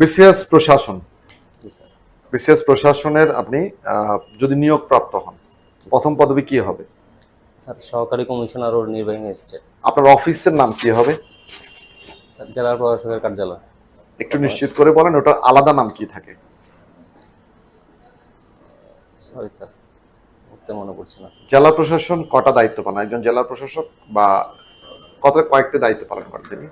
BCS প্রশাসন। BCS প্রশাসনের আপনি যদি নিয়োগ প্রাপ্ত হন প্রথম পদবি কি হবে? স্যার সহকারী কমিশনার ও নির্বাহী ম্যাজিস্ট্রেট। আপনার অফিসের নাম কি হবে? স্যার জেলা প্রশাসকের কার্যালয়। একটু নিশ্চিত করে বলেন ওটার আলাদা নাম কি থাকে? সরি স্যার মনে পড়ছে না জেলা প্রশাসন কটা দায়িত্ব পান একজন জেলা প্রশাসক বা কত কয়েকটি দায়িত্ব পালন করেন তিনি?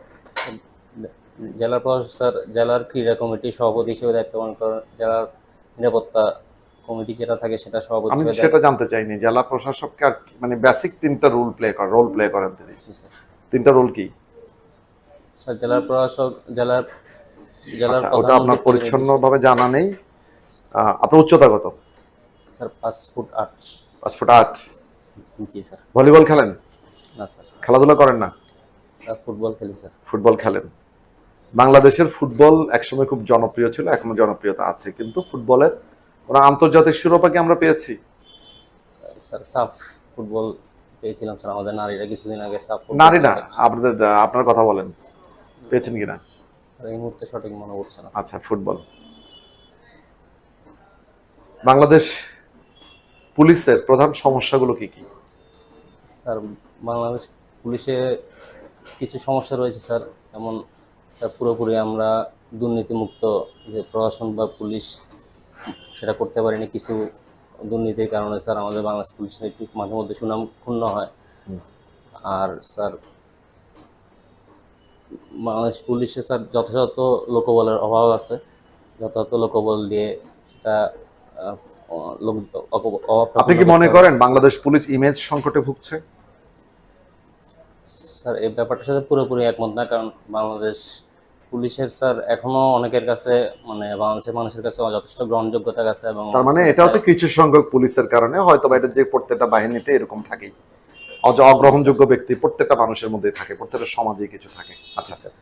জেলা প্রশাসক জেলার ক্রীড়া কমিটি সভাপতি হিসেবে দায়িত্ব পালন করেন জেলার নিরাপত্তা কমিটি যেটা থাকে সেটা সভাপতি আমি সেটা জানতে চাইনি। জেলা প্রশাসককে আর মানে বেসিক তিনটা রোল প্লে করেন রোল প্লে করেন তিনি। তিনটা রোল কি? স্যার জেলার প্রশাসক জেলার জেলার আচ্ছা ওটা আপনার পরিচ্ছন্নভাবে জানা নেই। আপনার উচ্চতা কত? স্যার পাঁচ ফুট আট। পাঁচ ফুট আট। জি স্যার। ভলিবল খেলেন? না স্যার। খেলাধুলা করেন না? স্যার ফুটবল খেলি স্যার। ফুটবল খেলেন। বাংলাদেশের ফুটবল একসময় খুব জনপ্রিয় ছিল এখনও জনপ্রিয়তা আছে কিন্তু ফুটবলের কোনো আন্তর্জাতিক শিরোপা কি আমরা পেয়েছি? স্যার সাফ ফুটবল পেয়েছিলাম স্যার আমাদের নারীরা কিছুদিন আগে সাফ নারী না আপনাদের আপনার কথা বলেন পেয়েছেন কিনা? এই মুহূর্তে সঠিক মনে পড়ছে না আচ্ছা ফুটবল। বাংলাদেশ পুলিশের প্রধান সমস্যাগুলো কি কি? স্যার বাংলাদেশ পুলিশে কিছু সমস্যা রয়েছে স্যার যেমন স্যার পুরোপুরি আমরা দুর্নীতিমুক্ত যে প্রশাসন বা পুলিশ সেটা করতে পারিনি। কিছু দুর্নীতির কারণে স্যার আমাদের বাংলাদেশ পুলিশের একটু মাঝে মধ্যে সুনাম ক্ষুণ্ণ হয়। আর স্যার বাংলাদেশ পুলিশে স্যার যথাযথ লোকবলের অভাব আছে। যথাযথ লোকবল দিয়ে সেটা আপনি কি মনে করেন বাংলাদেশ পুলিশ ইমেজ সংকটে ভুগছে? স্যার এই ব্যাপারটার সাথে পুরোপুরি একমত না কারণ বাংলাদেশ পুলিশের স্যার এখনও অনেকের কাছে মানে বাংলাদেশের মানুষের কাছে যথেষ্ট গ্রহণযোগ্যতা আছে এবং তার মানে এটা হচ্ছে কিছু সংখ্যক পুলিশের কারণে হয়তো বা এটা যে প্রত্যেকটা বাহিনীতে এরকম থাকেই। অগ্রহণযোগ্য ব্যক্তি প্রত্যেকটা মানুষের মধ্যে থাকে প্রত্যেকটা সমাজে কিছু থাকে। আচ্ছা। স্যার